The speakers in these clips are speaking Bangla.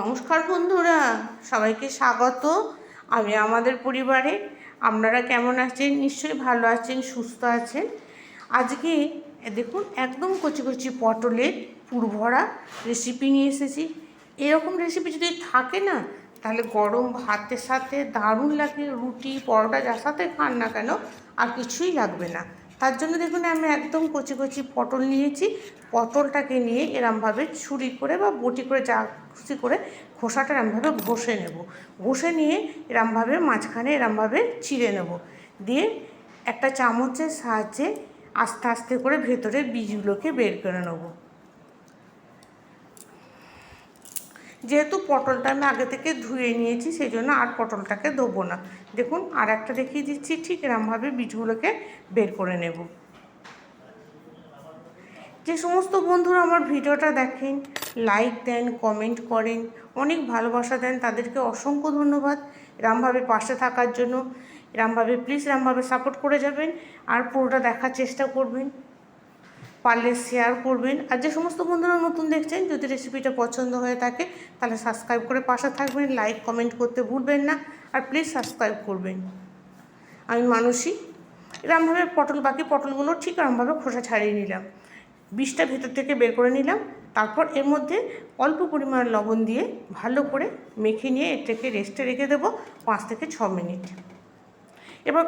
নমস্কার বন্ধুরা, সবাইকে স্বাগত। আমি আমাদের পরিবারে, আপনারা কেমন আছেন? নিশ্চয়ই ভালো আছেন, সুস্থ আছেন। আজকে দেখুন, একদম কচি কচি পটলের পুরভরা রেসিপি নিয়ে এসেছি। এরকম রেসিপি যদি থাকে না, তাহলে গরম ভাতের সাথে দারুণ লাগে। রুটি, পরোটা, যার সাথে খান না কেন, আর কিছুই লাগবে না। তার জন্য দেখুন আমি একদম কচি কচি পটল নিয়েছি। পটলটাকে নিয়ে এরমভাবে ছুরি করে বা বটি করে যা খুশি করে খোসাটা এরমভাবে ঘষে নেব। ঘষে নিয়ে এরমভাবে মাঝখানে এরমভাবে চিড়ে নেব। দিয়ে একটা চামচের সাহায্যে আস্তে আস্তে করে ভেতরে বীজগুলোকে বের করে নেব। যেহেতু পটলটা আমি আগে থেকে ধুয়ে নিয়েছি, সেই জন্য আর পটলটাকে দেবো না। দেখুন, আর একটা দেখিয়ে দিচ্ছি, ঠিক এরমভাবে বীজগুলোকে বের করে নেব। যে সমস্ত বন্ধুরা আমার ভিডিওটা দেখেন লাইক দেন কমেন্ট করেন, অনেক ভালোবাসা দেন, তাদেরকে অসংখ্য ধন্যবাদ এরমভাবে পাশে থাকার জন্য। এরমভাবে প্লিজ এরমভাবে সাপোর্ট করে যাবেন, আর পুরোটা দেখার চেষ্টা করবেন। পারলে শেয়ার করবেন। আর যে সমস্ত বন্ধুরা নতুন দেখছেন, যদি রেসিপিটা পছন্দ হয়ে থাকে, তাহলে সাবস্ক্রাইব করে পাশে থাকবেন লাইক কমেন্ট করতে ভুলবেন না, আর প্লিজ সাবস্ক্রাইব করবেন। আমি মানুষই এরমভাবে পটল, বাকি পটলগুলো ঠিক এরমভাবে খোসা ছাড়িয়ে নিলাম। বিষটা ভেতর থেকে বের করে নিলাম, তারপর এর মধ্যে অল্প পরিমাণ লবণ দিয়ে ভালো করে মেখে নিয়ে এটাকে রেস্টে রেখে দেবো পাঁচ থেকে ছ মিনিট। এবার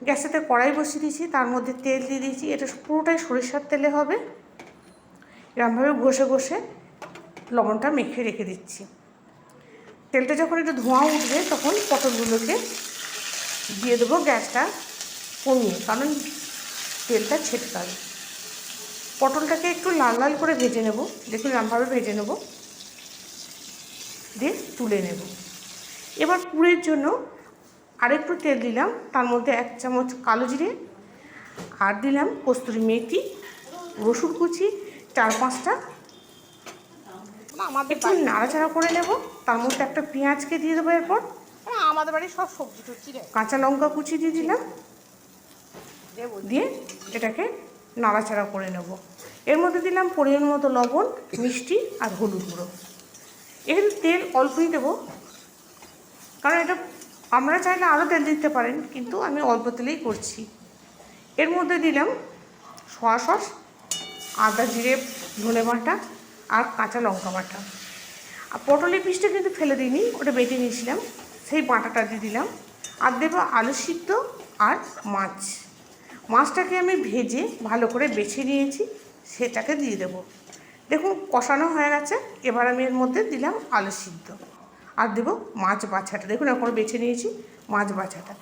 গ্যাসেতে কড়াই বসিয়ে দিয়েছি, তার মধ্যে তেল দিয়ে দিয়েছি। এটা পুরোটাই সরিষার তেলে হবে। এরমভাবে ঘষে ঘষে লবণটা মেখে রেখে দিচ্ছি। তেলটা যখন একটু ধোঁয়া উঠবে, তখন পটলগুলোকে দিয়ে দেবো গ্যাসটা কমিয়ে, কারণ তেলটা ছেটকাবে পটলটাকে একটু লাল লাল করে ভেজে নেব, দেখুন এরমভাবে ভেজে নেব, দিয়ে তুলে নেব। এবার পুরের জন্য আরেকটু তেল দিলাম তার মধ্যে এক চামচ কালো জিরে আর দিলাম কস্তুরি মেথি রসুন কুচি চার পাঁচটা। আমাদের একটু নাড়াচাড়া করে নেব তার মধ্যে একটা পেঁয়াজকে দিয়ে দেবো এরপর। আমাদের বাড়ি সব সবজি টবজি কাঁচা লঙ্কা কুচি দিয়ে দিলাম। দিয়ে এটাকে নাড়াচাড়া করে নেব। এর মধ্যে দিলাম পরিমাণ মতো লবণ মিষ্টি আর হলুদ গুঁড়ো। এখানে তেল অল্পই দেবো কারণ এটা আপনারা চাইলে আরও তেল দিতে পারেন, কিন্তু আমি অল্প তেলেই করছি। এর মধ্যে দিলাম সোয়া সস, আদা জিরে, ধনে বাটা আর কাঁচা লঙ্কা বাটা। আর পটলের পিসটা কিন্তু ফেলে দিইনি, ওটা বেটে নিয়েছিলাম, সেই বাটাটা দিয়ে দিলাম। আর দেবো আলু সিদ্ধ আর মাছ। মাছটাকে আমি ভেজে ভালো করে বেছে নিয়েছি, সেটাকে দিয়ে দেবো। দেখুন কষানো হয়ে গেছে, এবার আমি এর মধ্যে দিলাম আলু সিদ্ধ। আর দেবো মাছ বাছাটা। দেখুন এখন বেছে নিয়েছি মাছ বাছাটা।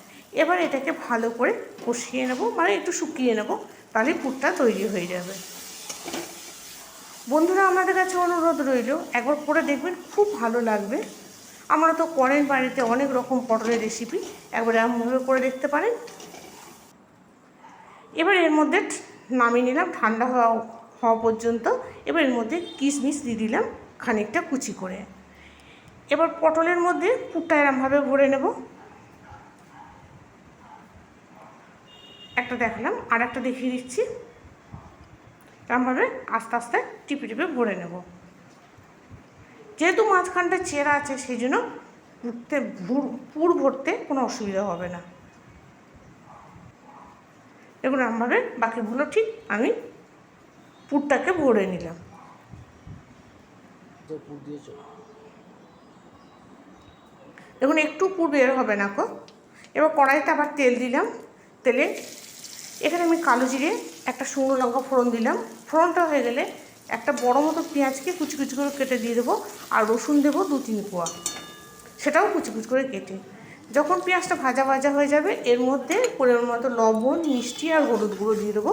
এবার এটাকে ভালো করে কষিয়ে নেব মানে একটু শুকিয়ে নেব, তাহলে পুরটা তৈরি হয়ে যাবে। বন্ধুরা, আমাদের কাছে অনুরোধ রইল, একবার করে দেখবেন খুব ভালো লাগবে। আমরা তো করেন বাড়িতে অনেক রকম পটলের রেসিপি একবার এমনভাবে করে দেখতে পারেন। এবার এর মধ্যে নামিয়ে নিলাম, ঠান্ডা হওয়া হওয়া পর্যন্ত। এবার এর মধ্যে কিশমিশ দিয়ে দিলাম খানিকটা কুচি করে। এবার পটলের মধ্যে পুরটা এরমভাবে ভরে নেব। একটা দেখালাম, আর একটা দেখিয়ে দিচ্ছি। এরমভাবে আস্তে আস্তে টিপে টিপে ভরে নেব। যেহেতু মাঝখানটা চেরা আছে, সেই জন্য পুরতে পুর ভরতে কোনো অসুবিধা হবে না। দেখুন এরমভাবে বাকিগুলো ঠিক আমি পুরটাকে ভরে নিলাম। দেখুন, একটু পুর বের হবে না কো। এবার কড়াইতে আবার তেল দিলাম। তেলে এখানে আমি কালো জিরে, একটা শুকনো লঙ্কা ফোড়ন দিলাম। ফোড়নটা হয়ে গেলে একটা বড় মতো পেঁয়াজকে কুচি কুচি করে কেটে দিয়ে দেবো, আর রসুন দেবো দু তিন কোয়া। সেটাও কুচি কুচি করে কেটে। যখন পেঁয়াজটা ভাজা ভাজা হয়ে যাবে, এর মধ্যে পরিমাণ মতো লবণ, মিষ্টি আর হলুদ গুঁড়ো দিয়ে দেবো,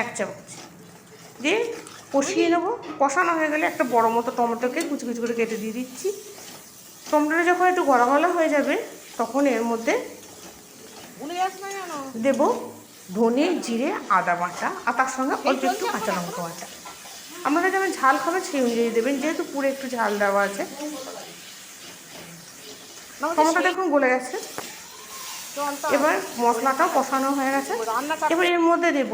এক চামচ। দিয়ে কষিয়ে নেব। কষানো হয়ে গেলে একটা বড় মতো টমেটোকে কুচি কুচি করে কেটে দিয়ে দিচ্ছি। টমেটোটা যখন একটু গলা গলা হয়ে যাবে তখন এর মধ্যে দেব ধনে জিরে আদা বাটা আর তার সঙ্গে অল্প একটু কাঁচা লঙ্কা বাটা। আপনারা যেমন ঝাল খাবেন সেই অনুযায়ী দেবেন। যেহেতু পুরো একটু ঝাল দেওয়া আছে। টমেটো দেখুন গলে গেছে। এবার মশলাটাও কষানো হয়ে গেছে। এবার এর মধ্যে দেব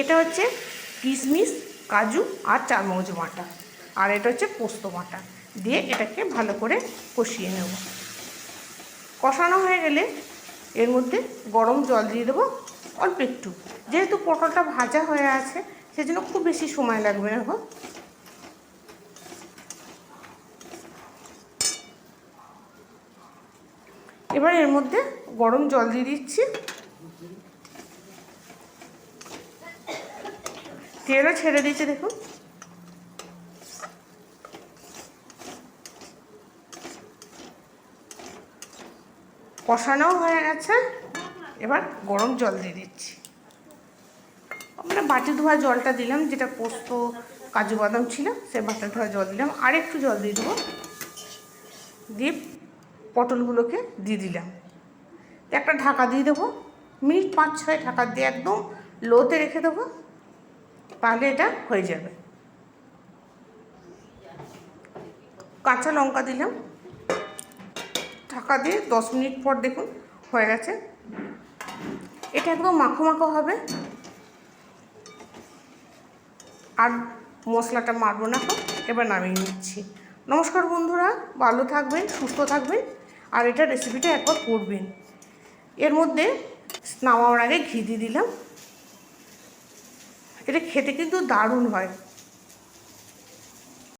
এটা হচ্ছে কিশমিশ কাজু আর চারমগজ বাটা। আর এটা হচ্ছে পোস্ত বাটা। দিয়ে এটাকে ভালো করে কষিয়ে নেব। কষানো হয়ে গেলে এর মধ্যে গরম জল দিয়ে দেবো অল্প একটু। যেহেতু পটলটা ভাজা হয়ে আছে, সেজন্য খুব বেশি সময় লাগবে না গো। এবার এর মধ্যে গরম জল দিয়ে দিচ্ছি। তেলও ছেড়ে দিয়েছে, দেখুন। কষানোও হয়ে গেছে। এবার গরম জল দিয়ে দিচ্ছি। আমরা বাটি ধোয়া জলটা দিলাম, যেটা পোস্ত, কাজু বাদাম ছিল সে বাটি ধোয়া জল দিলাম। আর একটু জল দিয়ে দেবো। দিয়ে পটলগুলোকে দিয়ে দিলাম। একটা ঢাকা দিয়ে দেবো। মিনিট পাঁচ ছয় ঢাকা দিয়ে একদম লোতে রেখে দেবো। তাহলে এটা হয়ে যাবে। কাঁচা লঙ্কা দিলাম। ঢাকা দিয়ে দশ মিনিট পর দেখুন হয়ে গেছে। এটা একদম মাখো মাখো হবে। আর মশলাটা মারবো না এবার নামিয়ে নিচ্ছি। নমস্কার বন্ধুরা, ভালো থাকবেন, সুস্থ থাকবেন, আর এটা রেসিপিটা একবার করবেন। এর মধ্যে নামানোর আগে ঘি দিয়ে দিলাম। এটা খেতে কিন্তু দারুণ হয়।